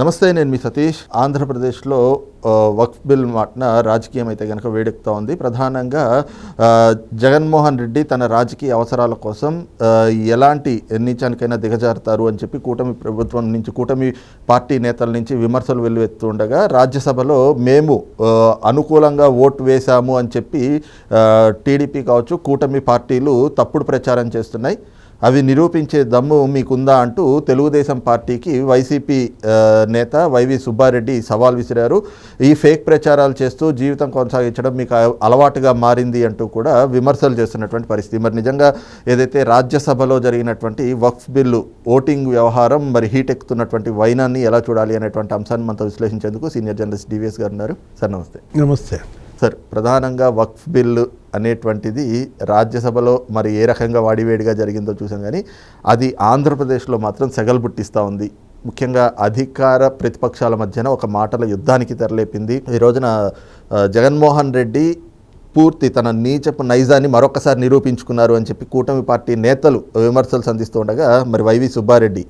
నమస్తే నేను మీ సతీష్. ఆంధ్రప్రదేశ్లో వక్ఫ్ బిల్ మాటన రాజకీయం అయితే కనుక వేడెక్కుతూ ఉంది. ప్రధానంగా జగన్మోహన్ రెడ్డి తన రాజకీయ అవసరాల కోసం ఎలాంటి నీచానికైనా దిగజారుతారు అని చెప్పి కూటమి ప్రభుత్వం నుంచి కూటమి పార్టీ నేతల నుంచి విమర్శలు వెల్లువెత్తుండగా రాజ్యసభలో మేము అనుకూలంగా ఓటు వేశాము అని చెప్పి టీడీపీ కావచ్చు కూటమి పార్టీలు తప్పుడు ప్రచారం చేస్తున్నాయి. అవి నిరూపించే దమ్ము మీకుందా అంటూ తెలుగుదేశం పార్టీకి వైసీపీ నేత వైవి సుబ్బారెడ్డి సవాల్ విసిరారు. ఈ ఫేక్ ప్రచారాలు చేస్తూ జీవితం కొనసాగించడం మీకు అలవాటుగా మారింది అంటూ కూడా విమర్శలు చేస్తున్నటువంటి పరిస్థితి. మరి నిజంగా ఏదైతే రాజ్యసభలో జరిగినటువంటి వక్ఫ్ బిల్లు ఓటింగ్ వ్యవహారం మరి హీట్ ఎక్కుతున్నటువంటి వైనాన్ని ఎలా చూడాలి అనేటువంటి అంశాన్ని మనతో విశ్లేషించేందుకు సీనియర్ జర్నలిస్ట్ డివిఎస్ గారు ఉన్నారు. సార్ నమస్తే. నమస్తే. సార్ ప్రధానంగా వక్ఫ్ బిల్లు అనేటువంటిది రాజ్యసభలో మరి ఏ రకంగా వాడివేడిగా జరిగిందో చూసాం కానీ అది ఆంధ్రప్రదేశ్లో మాత్రం సెగలు పుట్టిస్తూ ఉంది. ముఖ్యంగా అధికార ప్రతిపక్షాల మధ్యన ఒక మాటల యుద్ధానికి తెరలేపింది. ఈ రోజున జగన్మోహన్ రెడ్డి పూర్తి తన నీచపు నైజాన్ని మరొకసారి నిరూపించుకున్నారు అని చెప్పి కూటమి పార్టీ నేతలు విమర్శలు సంధిస్తూ ఉండగా మరి వైవి సుబ్బారెడ్డి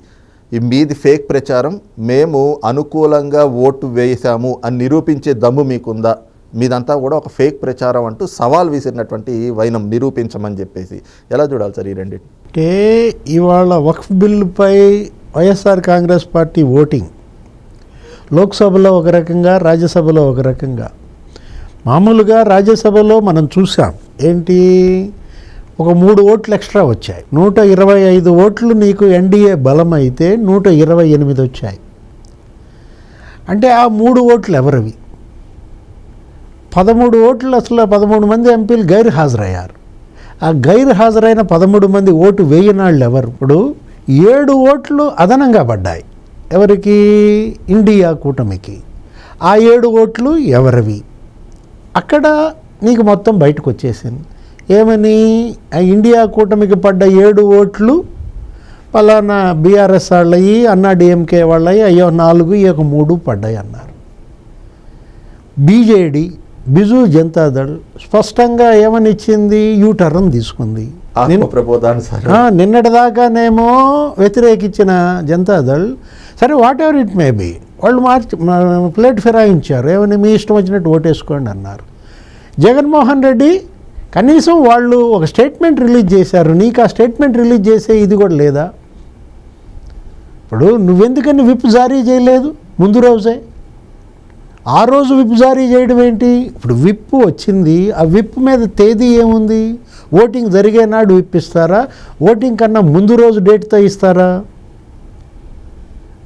ఈ మీది ఫేక్ ప్రచారం మేము అనుకూలంగా ఓటు వేసాము అని నిరూపించే దమ్ము మీకుందా? మీదంతా కూడా ఒక ఫేక్ ప్రచారం అంటూ సవాల్ విసిరినటువంటి వైనం నిరూపించమని చెప్పేసి. ఎలా చూడాలి సార్ ఈ రెండింటి అంటే ఇవాళ వక్ఫ్ బిల్లుపై వైఎస్ఆర్ కాంగ్రెస్ పార్టీ ఓటింగ్. లోక్సభలో ఒక రకంగా రాజ్యసభలో ఒక రకంగా. మామూలుగా రాజ్యసభలో మనం చూసాం ఏంటి? ఒక మూడు ఓట్లు ఎక్స్ట్రా వచ్చాయి. నూట ఇరవై ఐదు ఓట్లు నీకు ఎన్డీఏ బలం అయితే నూట ఇరవై ఎనిమిది వచ్చాయి. అంటే ఆ మూడు ఓట్లు ఎవరివి? పదమూడు ఓట్లు అసలు పదమూడు మంది ఎంపీలు గైర్ హాజరయ్యారు ఆ గైర్ హాజరైన పదమూడు మంది ఓటు వేయనాళ్ళు ఎవరు ఇప్పుడు ఏడు ఓట్లు అదనంగా పడ్డాయి. ఎవరికి? ఇండియా కూటమికి. ఆ ఏడు ఓట్లు ఎవరివి? అక్కడ నీకు మొత్తం బయటకు వచ్చేసింది ఏమని? ఆ ఇండియా కూటమికి పడ్డ ఏడు ఓట్లు పలానా బీఆర్ఎస్ వాళ్ళయి అన్నా డిఎంకే వాళ్ళయి అయ్యో నాలుగు ఈ ఒక మూడు పడ్డాయి అన్నారు బీజేడీ బిజు జనతాదళ్ స్పష్టంగా ఏమని ఇచ్చింది యూ టర్న్ తీసుకుంది నిన్నటిదాకానేమో వ్యతిరేకించిన జనతాదళ్ సరే whatever it may be వాళ్ళు మార్చి ప్లేట్ ఫిరాయించారు. ఏమని మీ ఇష్టం వచ్చినట్టు ఓటేసుకోండి అన్నారు. జగన్మోహన్ రెడ్డి కనీసం వాళ్ళు ఒక స్టేట్మెంట్ రిలీజ్ చేశారు. నీకు ఆ స్టేట్మెంట్ రిలీజ్ చేసే ఇది కూడా లేదా? ఇప్పుడు నువ్వెందుకని విప్ జారీ చేయలేదు? ముందు రోజే. ఆ రోజు విప్ జారీ చేయడం ఏంటి? ఇప్పుడు విప్ వచ్చింది. ఆ విప్ మీద తేదీ ఏముంది? ఓటింగ్ జరిగే నాడు విప్ ఇస్తారా ఓటింగ్ కన్నా ముందు రోజు డేట్తో ఇస్తారా?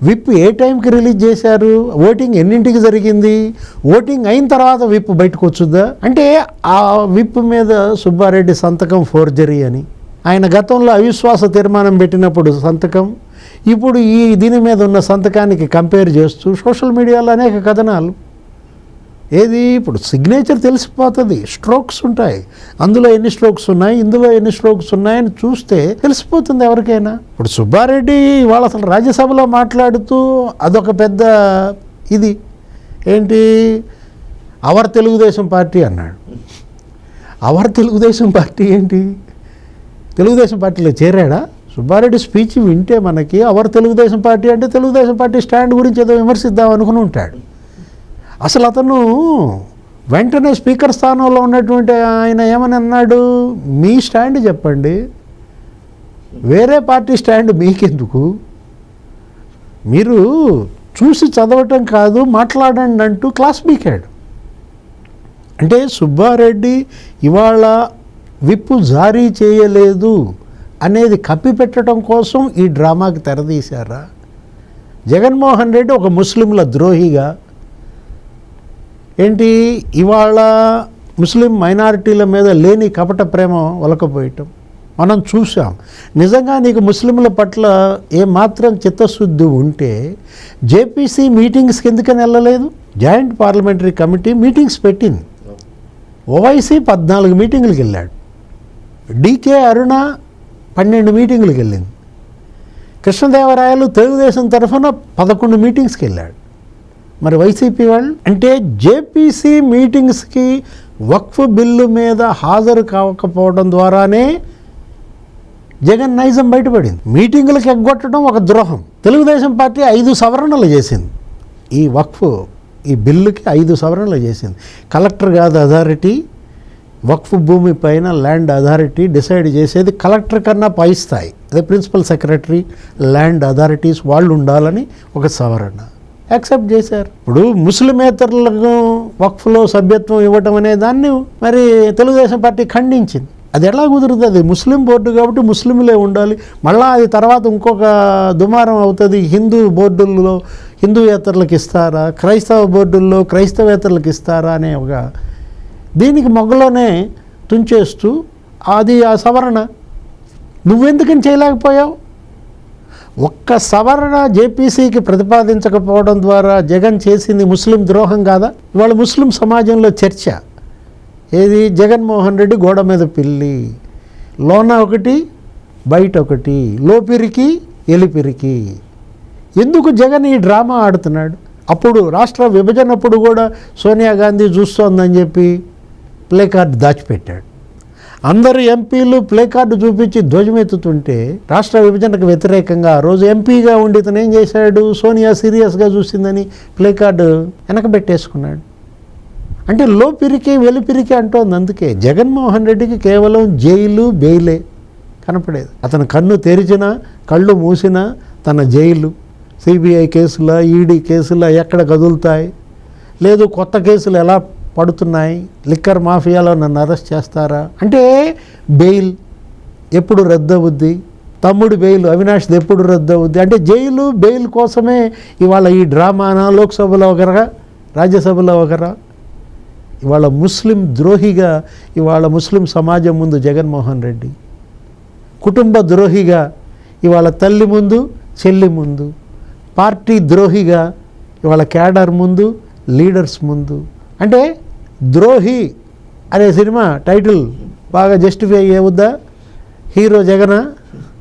విప్ ఏ టైంకి రిలీజ్ చేశారు? ఓటింగ్ ఎన్నింటికి జరిగింది? ఓటింగ్ అయిన తర్వాత విప్ బయటకు వచ్చుద్దా? అంటే ఆ విప్ మీద సుబ్బారెడ్డి సంతకం ఫోర్జరీ అని. ఆయన గతంలో అవిశ్వాస తీర్మానం పెట్టినప్పుడు సంతకం. ఇప్పుడు ఈ దీని మీద ఉన్న సంతకానికి కంపేర్ చేస్తూ సోషల్ మీడియాలో అనేక కథనాలు. ఏది? ఇప్పుడు సిగ్నేచర్ తెలిసిపోతుంది. స్ట్రోక్స్ ఉంటాయి. అందులో ఎన్ని స్ట్రోక్స్ ఉన్నాయి? ఇందులో ఎన్ని స్ట్రోక్స్ ఉన్నాయని చూస్తే తెలిసిపోతుంది ఎవరికైనా. ఇప్పుడు సుబ్బారెడ్డి ఇవాళ అసలు రాజ్యసభలో మాట్లాడుతూ అదొక పెద్ద ఇది. ఏంటి? అవర్ తెలుగుదేశం పార్టీ అన్నాడు. అవర్ తెలుగుదేశం పార్టీ ఏంటి? తెలుగుదేశం పార్టీలో చేరాడా? సుబ్బారెడ్డి స్పీచ్ వింటే మనకి అవర్ తెలుగుదేశం పార్టీ అంటే తెలుగుదేశం పార్టీ స్టాండ్ గురించి ఏదో విమర్శిద్దాం అనుకుని ఉంటాడు. అసలు అతను వెంటనే స్పీకర్ స్థానంలో ఉన్నటువంటి ఆయన ఏమని అన్నాడు? మీ స్టాండ్ చెప్పండి. వేరే పార్టీ స్టాండ్ మీకెందుకు? మీరు చూసి చదవటం కాదు మాట్లాడండి అంటూ క్లాస్ పీకాడు. అంటే సుబ్బారెడ్డి ఇవాళ విప్పు జారీ చేయలేదు అనేది కప్పిపెట్టడం కోసం ఈ డ్రామాకి తెరదీశారా జగన్మోహన్ రెడ్డి ఒక ముస్లింల ద్రోహిగా ఏంటి? ఇవాళ ముస్లిం మైనారిటీల మీద లేని కపట ప్రేమ ఒలకపోయటం మనం చూసాం నిజంగా నీకు ముస్లింల పట్ల ఏమాత్రం చిత్తశుద్ధి ఉంటే జేపీసీ మీటింగ్స్కి ఎందుకని వెళ్ళలేదు? జాయింట్ పార్లమెంటరీ కమిటీ మీటింగ్స్ పెట్టింది. ఓవైసీ పద్నాలుగు మీటింగులకు వెళ్ళాడు. డీకే అరుణ పన్నెండు మీటింగులకు వెళ్ళింది. కృష్ణదేవరాయలు తెలుగుదేశం తరఫున పదకొండు మీటింగ్స్కి వెళ్ళాడు. మరి వైసీపీ వాళ్ళు? అంటే జేపీసీ మీటింగ్స్కి వక్ఫ్ బిల్లు మీద హాజరు కాకపోవడం ద్వారానే జగన్ నైజం బయటపడింది. మీటింగులకు ఎగ్గొట్టడం ఒక ద్రోహం. తెలుగుదేశం పార్టీ ఐదు సవరణలు చేసింది. ఈ వక్ఫ్ ఈ బిల్లుకి ఐదు సవరణలు చేసింది. కలెక్టర్ కాదు అథారిటీ వక్ఫ్ భూమి పైన ల్యాండ్ అథారిటీ డిసైడ్ చేసేది కలెక్టర్ కన్నా పై స్థాయి. అదే ప్రిన్సిపల్ సెక్రటరీ ల్యాండ్ అథారిటీస్ వాళ్ళు ఉండాలని ఒక సవరణ. యాక్సెప్ట్ చేశారు. ఇప్పుడు ముస్లిమేతరులకు వక్ఫ్లో సభ్యత్వం ఇవ్వటం అనే దాన్ని మరి తెలుగుదేశం పార్టీ ఖండించింది. అది ఎలా కుదురుతుంది? ముస్లిం బోర్డు కాబట్టి ముస్లింలే ఉండాలి. మళ్ళీ అది తర్వాత ఇంకొక దుమారం అవుతుంది. హిందూ బోర్డుల్లో హిందూయేతరులకు ఇస్తారా? క్రైస్తవ బోర్డుల్లో క్రైస్తవేతరులకు ఇస్తారా అనే ఒక దీనికి మొగ్గలోనే తుంచేస్తూ అది ఆ సవరణ. నువ్వెందుకని చేయలేకపోయావు? ఒక్క సవరణ జేపీసీకి ప్రతిపాదించకపోవడం ద్వారా జగన్ చేసింది ముస్లిం ద్రోహం కాదా? ఇవాళ ముస్లిం సమాజంలో చర్చ. ఏది? జగన్మోహన్ రెడ్డి గోడ మీద పిల్లి. లోన ఒకటి బయట ఒకటి లోపిరికి ఎలిపిరికి ఎందుకు జగన్ ఈ డ్రామా ఆడుతున్నాడు? అప్పుడు రాష్ట్ర విభజన అప్పుడు కూడా సోనియా గాంధీ చూస్తోందని చెప్పి ప్లేకార్డ్ దాచిపెట్టాడు. అందరు ఎంపీలు ప్లే కార్డు చూపించి ధ్వజమెత్తుతుంటే రాష్ట్ర విభజనకు వ్యతిరేకంగా రోజు ఎంపీగా ఉండి ఇతను ఏం చేశాడు? సోనియా సీరియస్గా చూసిందని ప్లే కార్డు వెనకబెట్టేసుకున్నాడు. అంటే లోపిరికి వెలిపిరికి అంటోంది. అందుకే జగన్మోహన్ రెడ్డికి కేవలం జైలు బెయిలే కనపడేది. అతను కన్ను తెరిచినా కళ్ళు మూసినా తన జైలు. సిబిఐ కేసుల ఈడీ కేసుల ఎక్కడ కదులుతాయి? లేదు కొత్త కేసులు ఎలా పడుతున్నాయి. లిక్కర్ మాఫియాలో నన్ను అరెస్ట్ చేస్తారా? అంటే బెయిల్ ఎప్పుడు రద్దవుద్ది? తమ్ముడు బెయిల్ అవినాష్ది ఎప్పుడు రద్దవుద్ది? అంటే జైలు బెయిల్ కోసమే ఇవాళ ఈ డ్రామానా లోక్సభలో ఒకరా? రాజ్యసభలో ఒకరా? ఇవాళ ముస్లిం ద్రోహిగా ఇవాళ ముస్లిం సమాజం ముందు జగన్మోహన్ రెడ్డి. కుటుంబ ద్రోహిగా ఇవాళ తల్లి ముందు చెల్లి ముందు. పార్టీ ద్రోహిగా ఇవాళ క్యాడర్ ముందు లీడర్స్ ముందు. అంటే ద్రోహి అనే సినిమా టైటిల్ బాగా జస్టిఫై అవుద్దా హీరో జగన